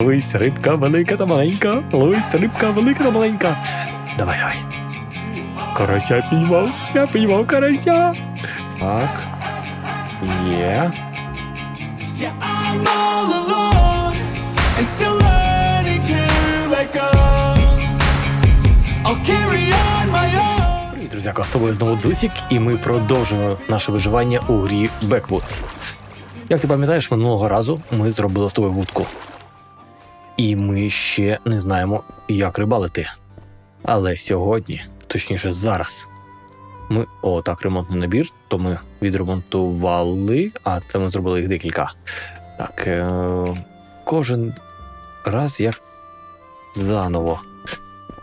Ловись, рибка велика та маленька. Ловись, рибка велика та маленька. Давай, давай. Карася піймав. Я піймав карася. Так. Є. Привіт, друзяко, з тобою знову Дзусік, і ми продовжуємо наше виживання у грі Backwoods. Як ти пам'ятаєш, минулого разу ми зробили з тобою вудку. І ми ще не знаємо, як рибалити. Але сьогодні, точніше зараз, ми. О, так, ремонтний набір, то ми відремонтували, а це ми зробили їх декілька. Так, е- кожен раз як заново.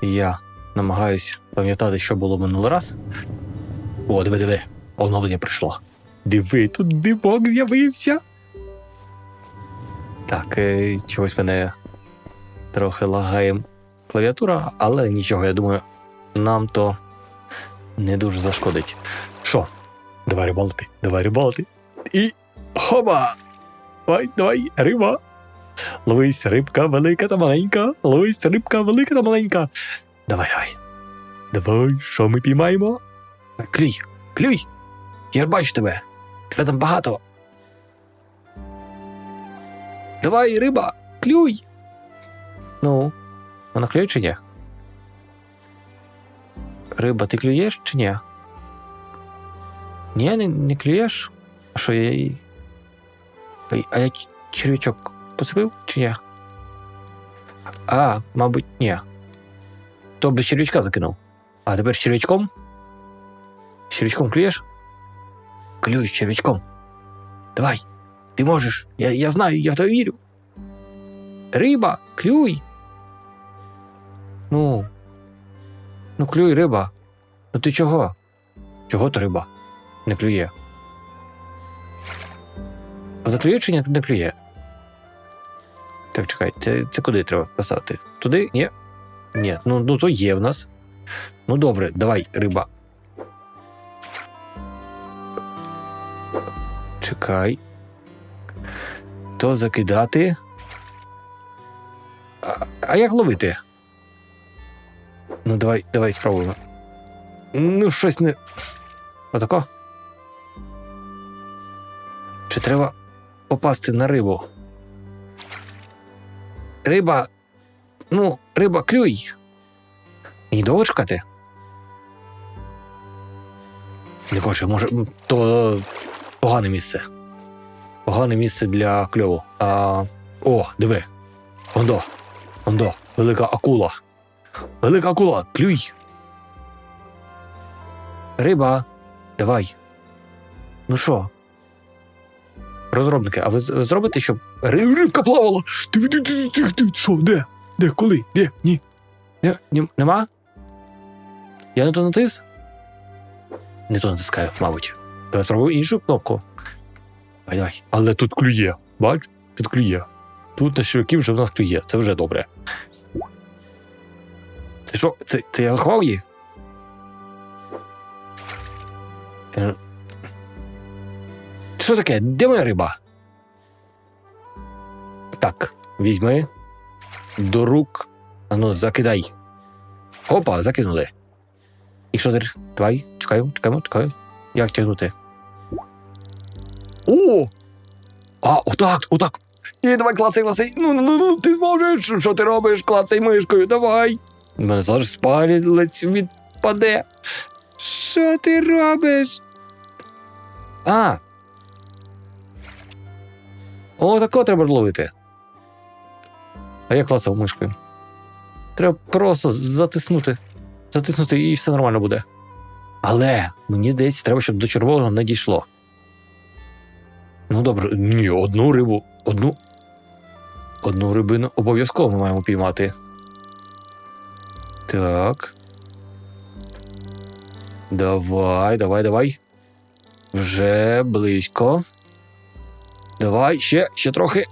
Я намагаюсь пам'ятати, що було минулий раз. О, диви, диви, оновлення прийшло. Диви, тут димок з'явився. Так, е, чогось мене трохи лагає клавіатура, але нічого, я думаю, нам то не дуже зашкодить. Що? Давай рибалити, давай рибалити. І хоба! Давай, давай, риба. Ловись, рибка велика та маленька. Ловись, рибка велика та маленька. Давай, давай. Давай, що ми піймаємо? Клюй, клюй. Я ж бачу тебе. Тебе там багато. Давай, риба, клюй. Ну, вона клює чи ні? Риба, ти клюєш чи ні? Ні, не, не клюєш? А що я. А я червячок посипив чи ні? А, мабуть, ні. То без червячка закинув. А тепер з червячком? Червячком клюєш? Клюй червячком. Давай, ти можеш. Я, я знаю, я в тебе вірю. Риба, клюй. Ну. Ну, клюй, риба. Ну ти чого? Чого то риба? Не клює. Вона клює чи не клює? Так, чекай, це, це куди треба вписати? Туди? Ні. Ні, ну, ну то є в нас. Ну добре, давай, риба. Чекай. То закидати. А, а як ловити? Ну, давай, давай спробуємо. Ну, щось не. Отако. Чи треба попасти на рибу? Риба. Ну, риба, клюй. Мені довго? Не хоче, може, то погане місце. Погане місце для кльову. А, о, диви. Ондо. Ондо. Велика акула. Велика акула, клюй. Риба. Давай. Ну що? Розробники, а ви, зробите, щоб ри- рибка плавала? Ти, ти, ти, ти, ти, що, де? Де, коли? Де? Ні. Не, ні, нема? Я не то натис? Не то натискаю, мабуть. Давай спробую іншу кнопку. Давай, давай. Але тут клює. Бач? Тут клює. Тут на щурків вже в нас клює. Це вже добре. Це що? Це, це я заховав її? Е, Що таке? Де моя риба? Так, візьми. До рук. Ану, закидай. Опа, закинули. І що тепер? Давай, чекаю, чекаємо, чекаю. Як тягнути? О! А, отак, отак. І давай клацай, клацай. Ну, ну, ну, ну, ти можеш. Що ти робиш? Клацай мишкою, давай. Мене зараз спалець відпаде. Що ти робиш? А. О, такого треба ловити. А я клацав мишкою. Треба просто затиснути. Затиснути і все нормально буде. Але мені здається, треба, щоб до червоного не дійшло. Ну добре, ні, одну рибу. Одну. Одну рибину обов'язково ми маємо піймати. Так. Давай, давай, давай. Вже близько. Давай, ще, ще трохи.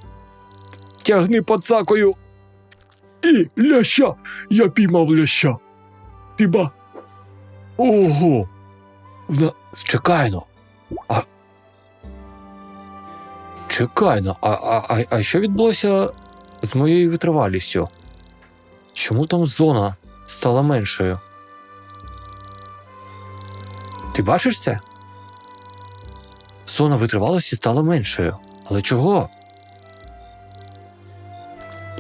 Тягни пацакою. І ляща! Я піймав ляща. Хіба? Ого. Вона... Чекай ну. А... Чекай ну, а, а, а, а що відбулося з моєю витривалістю? Чому там зона стала меншою? Ти бачиш це? Зона витривалості стала меншою. Але чого?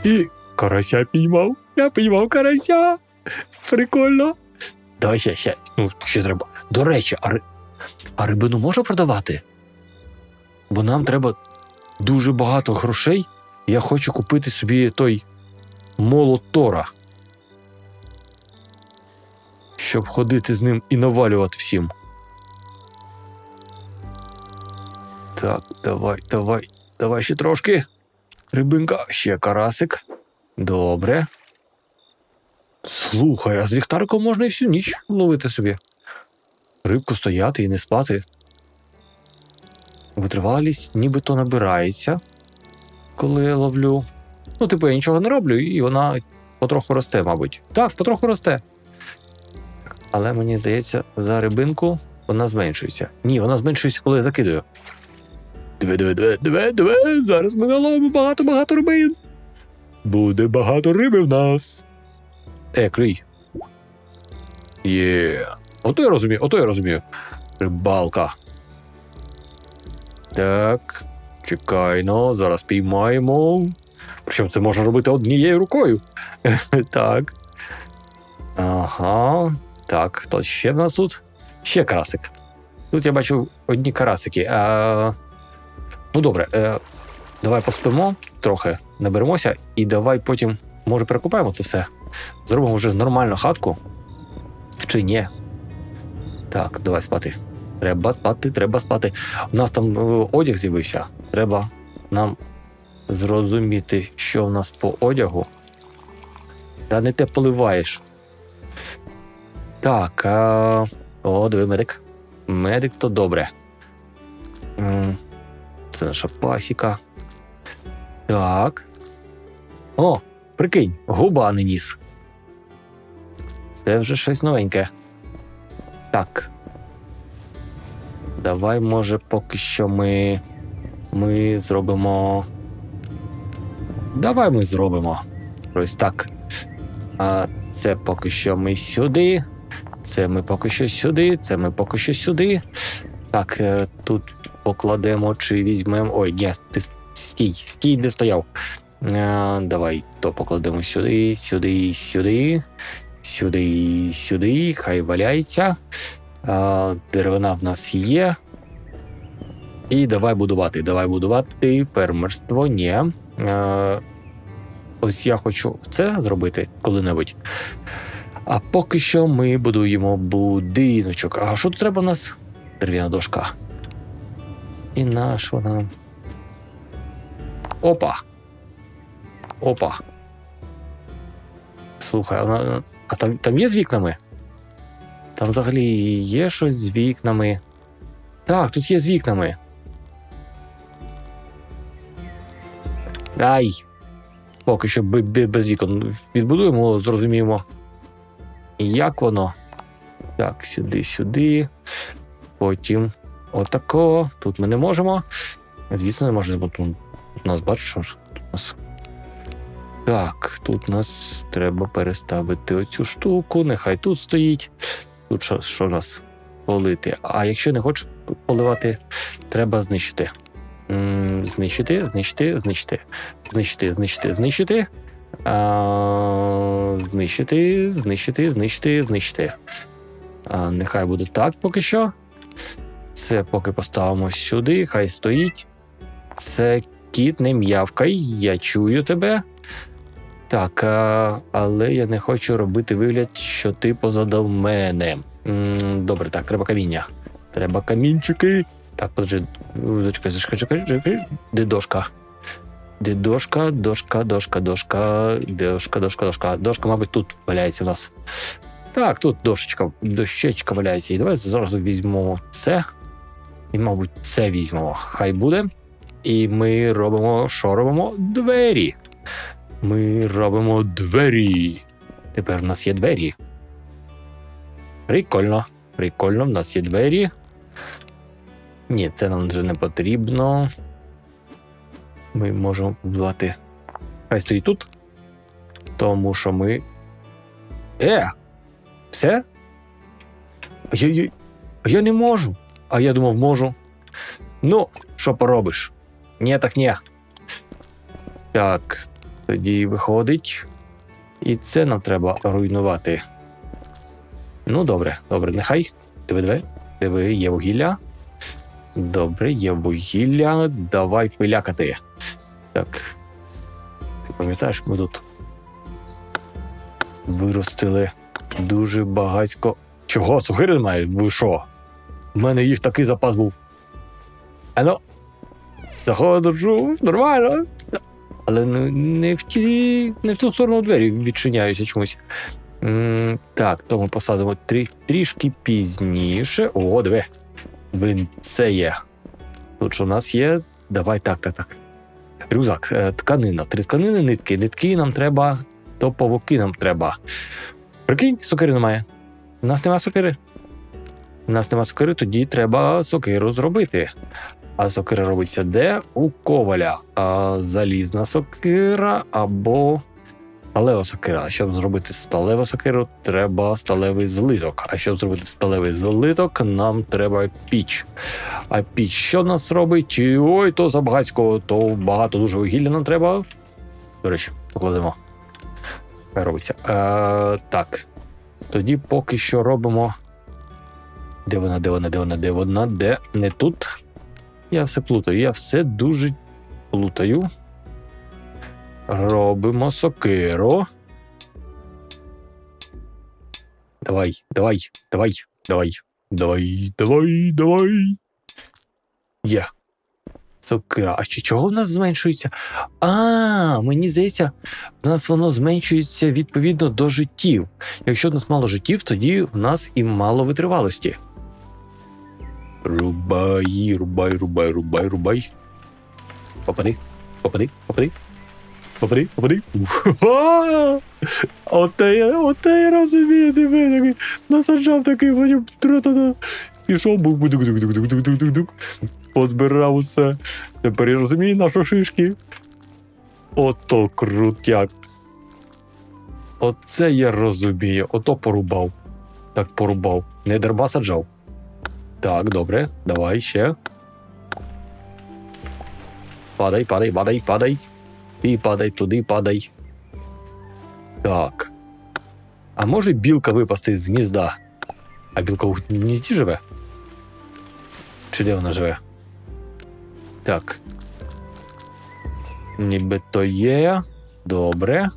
І карася піймав. Я піймав карася. Прикольно. Давай ще, ще. Ну, ще треба. До речі, а, ри... а рибину можна продавати? Бо нам треба дуже багато грошей. Я хочу купити собі той молот Тора. Щоб ходити з ним і навалювати всім. Так, давай, давай, давай ще трошки. Рибинка, ще карасик. Добре. Слухай, а з ліхтариком можна і всю ніч ловити собі. Рибку стояти і не спати. Витривалість нібито набирається, коли я ловлю. Ну, типу, я нічого не роблю, і вона потроху росте, мабуть. Так, потроху росте. Але мені здається, за рибинку вона зменшується. Ні, вона зменшується, коли я закидаю. Диви, диви, диви, диви, диви, зараз ми наловимо багато-багато рибин. Буде багато риби в нас. Е, клюй. Є. Ото я розумію, ото я розумію. Рибалка. Так. Чекай, ну, зараз піймаємо. Причому це можна робити однією рукою. так. Ага. Так, то ще в нас тут? Ще карасик. Тут я бачу одні карасики. А... Ну добре, е, давай поспимо трохи, наберемося, і давай потім, може, перекупаємо це все. Зробимо вже нормальну хатку. Чи ні? Так, давай спати. Треба спати, треба спати. У нас там е, одяг з'явився. Треба нам зрозуміти, що в нас по одягу. Та не те поливаєш. Так. А... О, диви, медик. Медик то добре. Це наша пасіка. Так. О, прикинь, губа не ніс. Це вже щось новеньке. Так. Давай, може, поки що ми. Ми зробимо. Давай ми зробимо. Ось так. А це поки що ми сюди. Це ми поки що сюди, це ми поки що сюди. Так, е, тут покладемо чи візьмемо. Ой, ні, ти стій, стій, де стояв. Е, давай то покладемо сюди, сюди, сюди, сюди, сюди, хай валяється. Е, деревина в нас є. І давай будувати. Давай будувати фермерство. Ні. Е, ось я хочу це зробити коли-небудь. А поки що ми будуємо будиночок. А що тут треба у нас? Дерев'яна дошка. І наш вона. Опа. Опа. Слухай, а, а там, там є з вікнами? Там взагалі є щось з вікнами. Так, тут є з вікнами. Ай. Поки що без вікон. Відбудуємо, зрозуміємо. Як воно? Так, сюди, сюди. Потім отако. Тут ми не можемо. Звісно, не можемо, тут нас бачиш, що ж тут у нас. Так, тут нас треба переставити оцю штуку, нехай тут стоїть. Тут що, що нас полити. А якщо не хочу поливати, треба знищити. Знищити, знищити, знищити, знищити, знищити, знищити. А, знищити, знищити, знищити, знищити. А, нехай буде так поки що. Це поки поставимо сюди, хай стоїть. Це кіт, не м'явкай, я чую тебе. Так, а, але я не хочу робити вигляд, що ти позаду мене. М, добре, так, треба каміння. Треба камінчики. Так, подожди, зачекай, зачекай, зачекай, зачекай. Де дошка? Де дошка, дошка, дошка, дошка, дошка, дошка, дошка. Дошка, мабуть, тут валяється у нас. Так, тут дошечка, дощечка валяється. І давай зараз візьмемо це. І, мабуть, це візьмемо. Хай буде. І ми робимо, що робимо? Двері. Ми робимо двері. Тепер в нас є двері. Прикольно. Прикольно, в нас є двері. Ні, це нам вже не потрібно. Ми можемо побудувати Хай стоїть тут. Тому що ми. Е! Все? Я, я, я не можу. А я думав, можу. Ну, що поробиш? Ні, так ні. Так, тоді виходить. І це нам треба руйнувати. Ну, добре, добре, нехай. Диви, диви, диви, є вугілля. Добре, є вугілля. Давай пилякати. Так. Ти пам'ятаєш, ми тут виростили дуже багатько. Чого? Сухири немає? Ви що? У мене їх такий запас був. Ано. Заходжу, нормально. Але не, в ті, не в ту сторону двері відчиняються чомусь. М, так, то ми посадимо трі, трішки пізніше. О, диви. Блін, це є. Тут що у нас є. Давай так, так, так. Рюкзак, е, тканина. Три тканини, нитки. Нитки нам треба, то павуки нам треба. Прикинь, сокири немає. У нас нема сокири. У нас нема сокири, тоді треба сокиру зробити. А сокира робиться де? У коваля. А, залізна сокира або сталева сокира. А щоб зробити сталеву сокиру, треба сталевий злиток. А щоб зробити сталевий злиток, нам треба піч. А піч що нас робить? Ой, то забагацько, то багато дуже вугілля нам треба. До речі, покладемо. Робиться. Е, так. Тоді поки що робимо. Де вона, де вона, де вона, де вона, де не тут. Я все плутаю, я все дуже плутаю. Робимо сокиру. Давай, давай, давай, давай, давай, давай, давай. Є. Сокира. А чого в нас зменшується? А, мені здається, в нас воно зменшується відповідно до життів. Якщо в нас мало життів, тоді в нас і мало витривалості. Рубай, рубай, рубай, рубай, рубай. Попади, попади, попади. Попади, попади. Оте я, оте я розумію, ти мене насаджав такий, потім тра-та-та. Пішов, бук-бук-дук-дук-дук-дук-дук-дук. Позбирав усе. Тепер я розумію наші шишки. Ото крутяк. Оце я розумію. Ото порубав. Так порубав. Не дерба саджав. Так, добре, давай ще. Падай, падай, падай, падай. І падай туди, падай. Так. А може білка випасти з гнізда? А білка у гнізді живе? Чи де вона живе? Так. Ніби то є. Добре.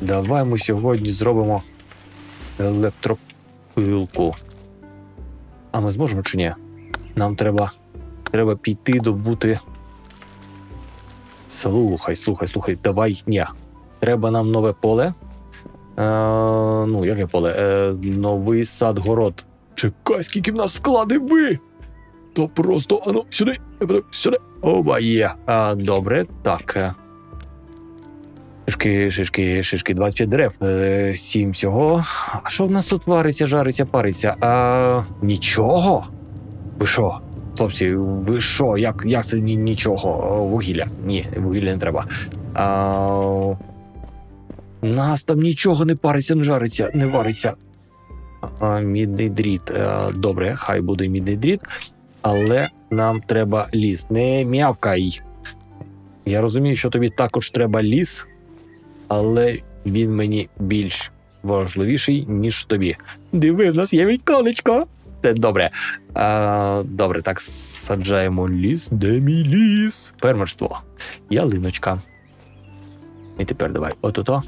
Давай ми сьогодні зробимо електропилку. А ми зможемо чи ні? Нам треба. Треба піти добути. Слухай, слухай, слухай, давай. Ні. Треба нам нове поле. Е, ну, яке поле? Е, новий сад город. Чекай, скільки в нас склади ви! То просто ану, сюди, сюди. Оба є. А, добре, так. е. Шишки, шишки, шишки, 25 дерев, е, 7 всього. А що в нас тут вариться, жариться, париться? А, нічого? Ви що? Хлопці, ви що? Як, як це ні- нічого? Вугілля. Ні, вугілля не треба. А, нас там нічого не париться, не жариться, не вариться. А, мідний дріт. Е, Добре, хай буде мідний дріт, але нам треба ліс. Не м'явкай. Я розумію, що тобі також треба ліс, але він мені більш важливіший, ніж тобі. Диви, в нас є віконечко. Це добре. А, добре, так саджаємо ліс. Де мій ліс? Фермерство. Ялиночка. І тепер давай. От-ото.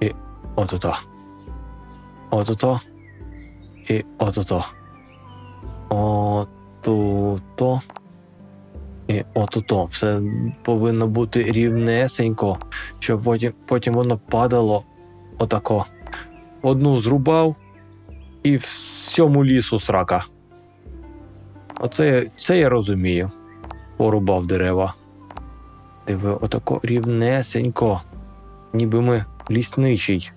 І от-ото. От-ото. І от-ото. От-ото. І от-ото. Все повинно бути рівнесенько, щоб потім, потім воно падало отако. Одну зрубав і всьому лісу срака. Оце це я розумію. Порубав дерева. Диви, отако рівнесенько. Ніби ми лісничий,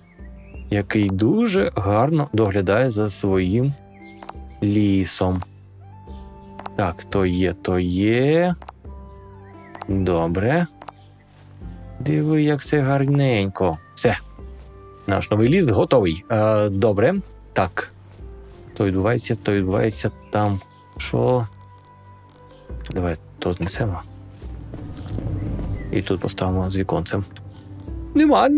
який дуже гарно доглядає за своїм лісом. Так, то є, то є. Добре. Диви, як все гарненько. Все. Наш новий ліс готовий. Е, добре. Так. То відбувається, то відбувається там. Що? Давай то знесемо. І тут поставимо з віконцем. Нема,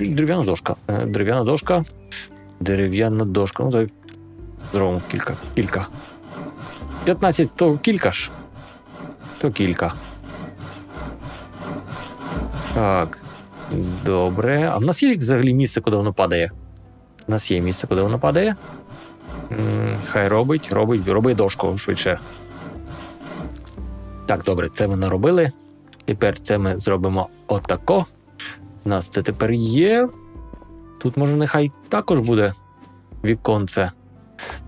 дерев'яна дошка. Е, Дерев'яна дошка. Дерев'яна дошка. Ну, так. Зробимо кілька. Кілька. 15 то кілька ж. То кілька. Так. Добре. А в нас є взагалі місце, куди воно падає? У нас є місце, куди воно падає. Хай робить, робить, роби дошку швидше. Так, добре, це ми наробили. Тепер це ми зробимо отако. У нас це тепер є. Тут може нехай також буде віконце.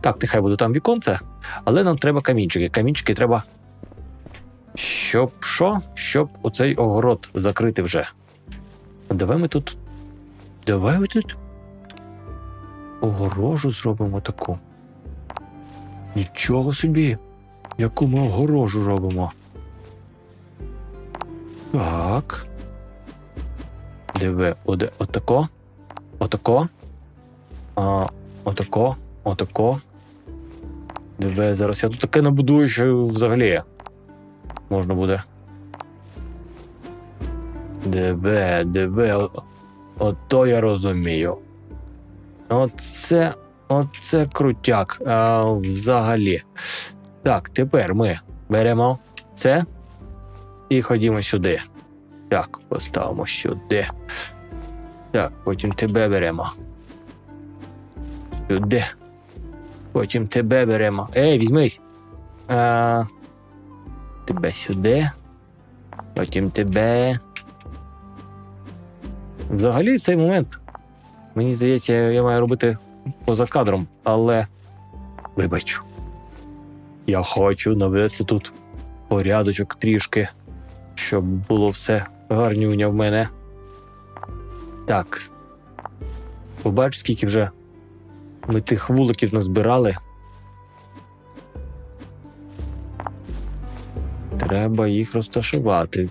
Так, нехай буде там віконце, але нам треба камінчики. Камінчики треба. Щоб що? Щоб оцей огород закрити вже. Давай ми тут. Давай ми тут. Огорожу зробимо таку. Нічого собі. Яку ми огорожу робимо? Так. Диви, оде, отако. Отако. А, отако. Отако. Диви, зараз я тут таке набудую, що взагалі можна буде. Диви, диви, ото я розумію. Оце, оце крутяк. А, взагалі. Так, тепер ми беремо це і ходімо сюди. Так, поставимо сюди. Так, потім тебе беремо. Сюди. Потім тебе беремо. Ей, візьмись. А, тебе сюди. Потім тебе. Взагалі цей момент. Мені здається, я маю робити поза кадром, але. Вибач. Я хочу навести тут порядочок трішки, щоб було все гарнюня в мене. Так. Побач, скільки вже ми тих вуликів назбирали. Треба їх розташувати.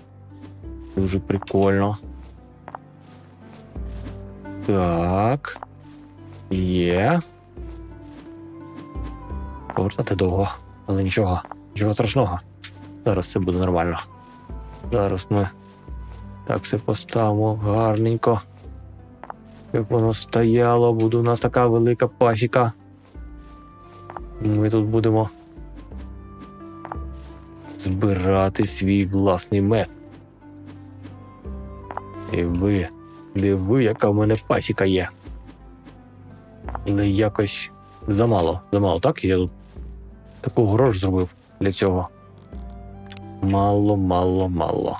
Дуже прикольно. Так. Є. Повертати довго, але нічого, нічого страшного. Зараз все буде нормально. Зараз ми так все поставимо гарненько. Як воно стояло, буде у нас така велика пасіка. Ми тут будемо збирати свій власний мед. І ви, диви, яка в мене пасіка є. Але якось замало, замало, так? Я тут таку грош зробив для цього. Мало, мало, мало.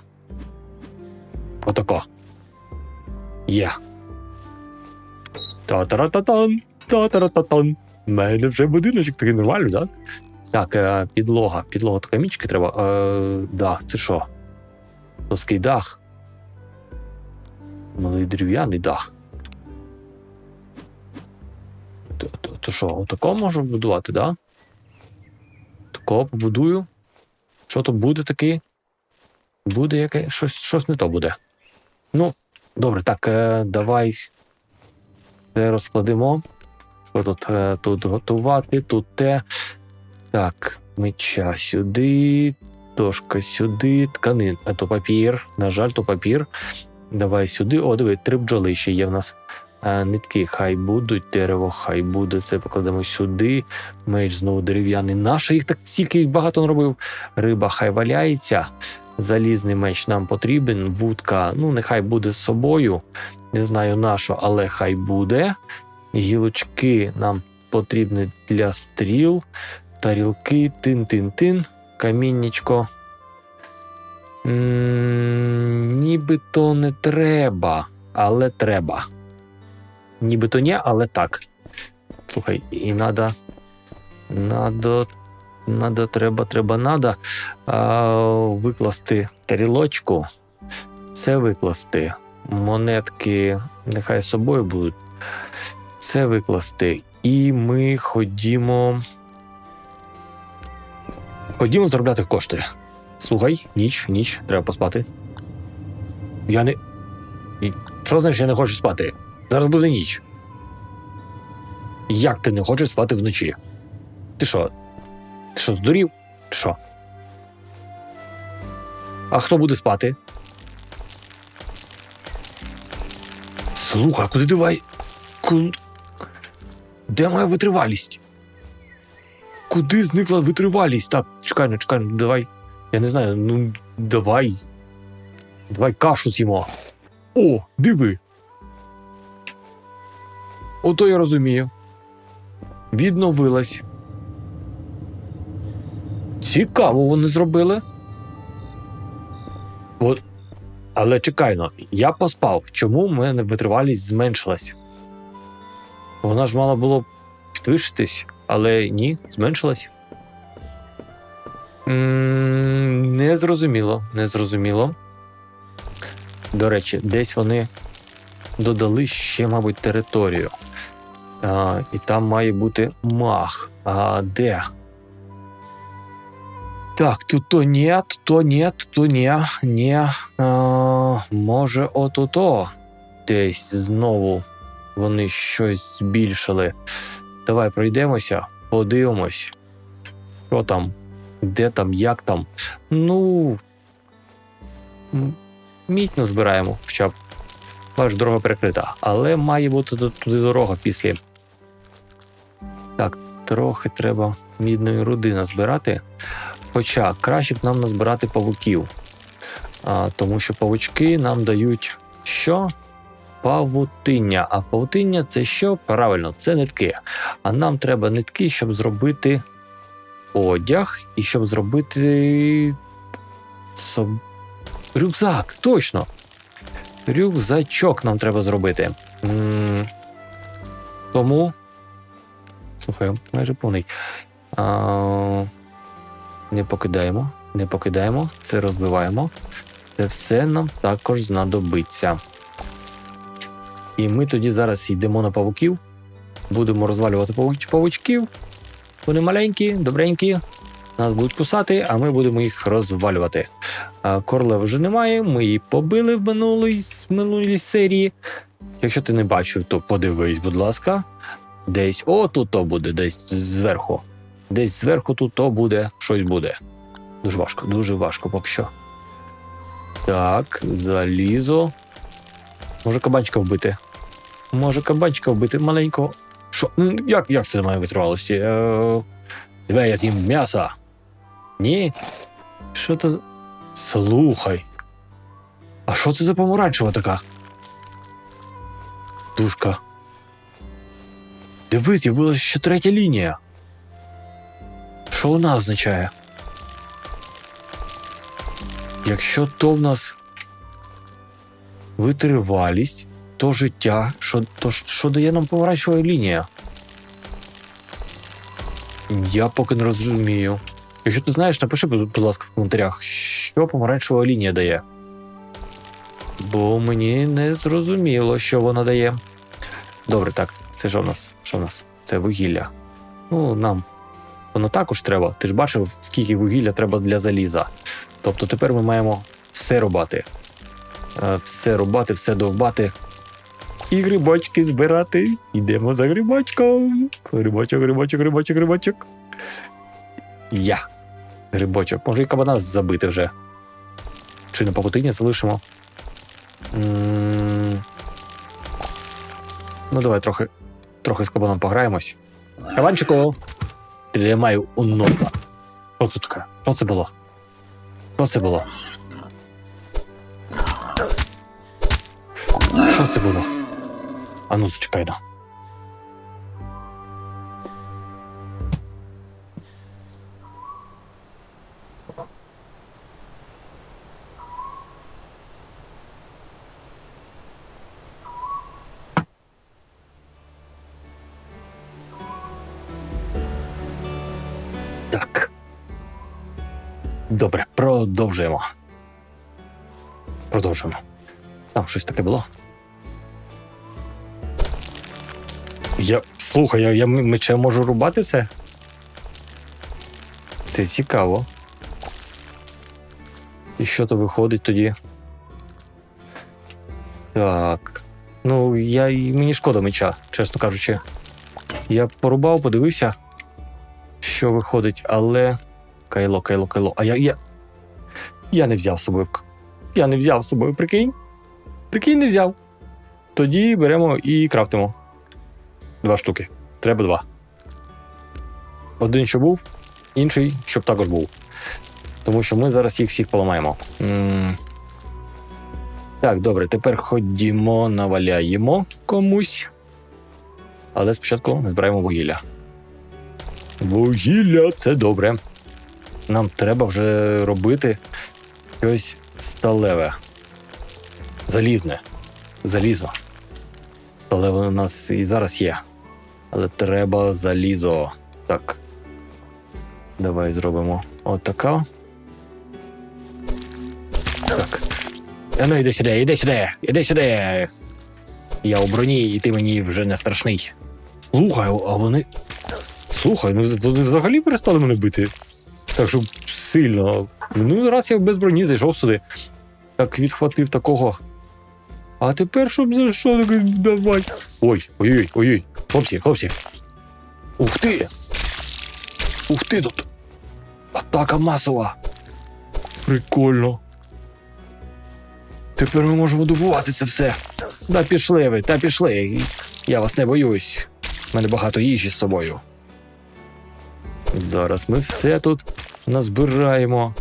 Отако. Є. Та-та-ра-та-тан, та-та-ра-та-тан. У мене вже будиночок такий нормальний, так? Так, е, підлога. Підлога така мічки треба. Е, дах, це що? Плоский дах. Малий дерев'яний дах. То, то, то що, отако можу будувати? Да? Такого побудую. Що то буде таке? Буде яке? Щось, щось не то буде. Ну, добре, так, е, давай це розкладемо. Що тут? Е, тут готувати, тут те. Так, меча сюди, дошка сюди, тканин. А то папір. На жаль, то папір. Давай сюди. О, диви, три бджоли ще є в нас. Е, нитки хай будуть, дерево хай буде. Це покладемо сюди. Меч знову дерев'яний. Наш їх так стільки багато наробив. Риба хай валяється. Залізний меч нам потрібен. Вудка, ну нехай буде з собою. Не знаю на що, але хай буде. Гілочки нам потрібні для стріл. Тарілки, тин-тин-тин, каміннячко. М, Нібито не треба, але треба. Нібито ні, але так. Слухай, і надо. Надо. Надо, треба, треба, надо а, викласти тарілочку. Це викласти. Монетки нехай з собою будуть. Це викласти. І ми ходімо. Ходімо заробляти кошти. Слухай, ніч, ніч, треба поспати. Я не. Що значить, я не хочу спати? Зараз буде ніч. Як ти не хочеш спати вночі? Ти що? Ти що, здурів? Ти Що? А хто буде спати? Слухай, куди давай? Ку... Де моя витривалість? Куди зникла витривалість? Так, чекай, ну чекай, ну давай. Я не знаю, ну давай. Давай кашу з'їмо. О, диви. Ото я розумію. Відновилась. Цікаво вони зробили. От. Але чекай ну, я поспав. Чому в мене витривалість зменшилась? Вона ж мала було підвищитись, але ні, зменшилась. Не зрозуміло, не зрозуміло. До речі, десь вони додали ще, мабуть, територію. А, і там має бути мах. А де? Так, тут то нет, то нет, то не, не. А, може, отуто. Десь знову вони щось збільшили. Давай пройдемося, подивимось. Що там? Де там, як там? Ну. Мідь назбираємо, хоча б. Бач, дорога перекрита. Але має бути туди дорога після. Так, трохи треба мідної руди назбирати. Хоча краще б нам назбирати павуків. А, тому що павучки нам дають що? Павутиння. А павутиння це що? Правильно, це нитки. А нам треба нитки, щоб зробити одяг і щоб зробити соб... рюкзак. Точно. Рюкзачок нам треба зробити. м Тому. Слухай, майже повний. А, не покидаємо, не покидаємо, це розбиваємо. Це все нам також знадобиться. І ми тоді зараз йдемо на павуків, будемо розвалювати павучків. Вони маленькі, добренькі, нас будуть кусати, а ми будемо їх розвалювати. Корле вже немає, ми її побили в минулій, минулій серії. Якщо ти не бачив, то подивись, будь ласка. Десь о, тут то буде, десь зверху. Десь зверху тут то буде, щось буде. Дуже важко, дуже важко поки що. Так, залізо. Може кабанчика вбити. Може кабанчика вбити маленького. Що? Як, як це має витривалості? Е... Давай я з'їм м'яса. Ні. Що це за. Слухай. А що це за помаранчева така? Душка. Дивись, з'явилася ще третя лінія. Що вона означає? Якщо то в нас витривалість, то життя, що, то що дає нам помаранчева лінія? Я поки не розумію. Якщо ти знаєш, напиши, будь ласка, в коментарях, що помаранчева лінія дає. Бо мені не зрозуміло, що вона дає. Добре, так, це що в нас? Що в нас? Це вугілля. Ну, нам воно також треба. Ти ж бачив, скільки вугілля треба для заліза. Тобто тепер ми маємо все рубати. Е, Все рубати, все довбати. І грибочки збирати. Йдемо за грибочком. Грибочок, грибочок, грибочок, грибочок. Я. Грибочок. Може і кабана забити вже. Чи на павутині залишимо? М, Ну, давай трохи, трохи з кабаном пограємось. Кабанчику! підіймаю у нота. Що це таке? Що це було? Що це було? Що це було? А ну зачекай на. Добре, продовжуємо. Продовжуємо. Там щось таке було. Я. Слухай, я, я мечем можу рубати це? Це цікаво. І що то виходить тоді? Так. Ну, я мені шкода меча, чесно кажучи. Я порубав, подивився, що виходить, але. Кайло, кайло, кайло. А я. Я, я не взяв з собою. Я не взяв з собою, прикинь. Прикинь, не взяв. Тоді беремо і крафтимо. Два штуки. Треба два. Один, що був, інший, щоб також був. Тому що ми зараз їх всіх поламаємо. м Так, добре, тепер ходімо, наваляємо комусь. Але спочатку збираємо вугілля. Вугілля це добре. Нам треба вже робити щось сталеве. Залізне. Залізо. Сталеве у нас і зараз є. Але треба залізо. Так. Давай зробимо отака. Так. А ну йди сюди, іди сюди, іди сюди. Я у броні, і ти мені вже не страшний. Слухай, а вони. Слухай, ну вони взагалі перестали мене бити. Так що сильно. Ну, раз я без броні зайшов сюди. Так відхватив такого. А тепер щоб за що таке давай. Ой, ой-ой, ой-ой. Хлопці, хлопці. Ух ти! Ух ти тут! Атака масова! Прикольно. Тепер ми можемо добувати це все. Та пішли ви, та пішли. Я вас не боюсь. У мене багато їжі з собою. Зараз ми все тут назбираємо.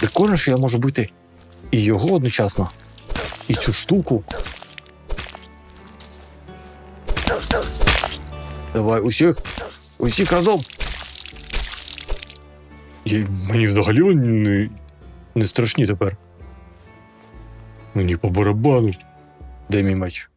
Прикольно, що я можу бити і його одночасно, і цю штуку. Давай усіх, усіх разом. Я, мені взагалі не, не страшні тепер. Мені по барабану. Де мій меч?